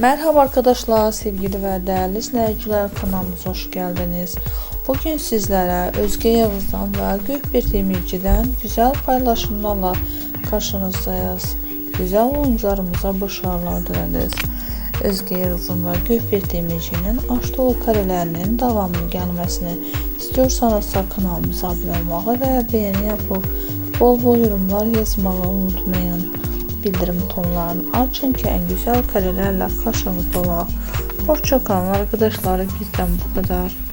Merhaba arkadaşlar, sevgili ve değerli izleyiciler kanalımıza hoş geldiniz. Bugün sizlere Özge Yağız'dan ve Gökbir Demirci'den güzel paylaşımlarla karşınızdayız. Güzel oyuncularımıza başarılar dileriz. Özge Yağız'ın ve Gökbir Demirci'nin aşk dolu karelerinin devamlı gelmesini istiyorsanız kanalımıza abone olmayı ve beğeni yapıp bol bol yorumlar yazmayı unutmayın bildirim tonlarını açın ki en güzel karelerle karşınızda olalım. Hoşçakalın arkadaşlar bizden bu kadar.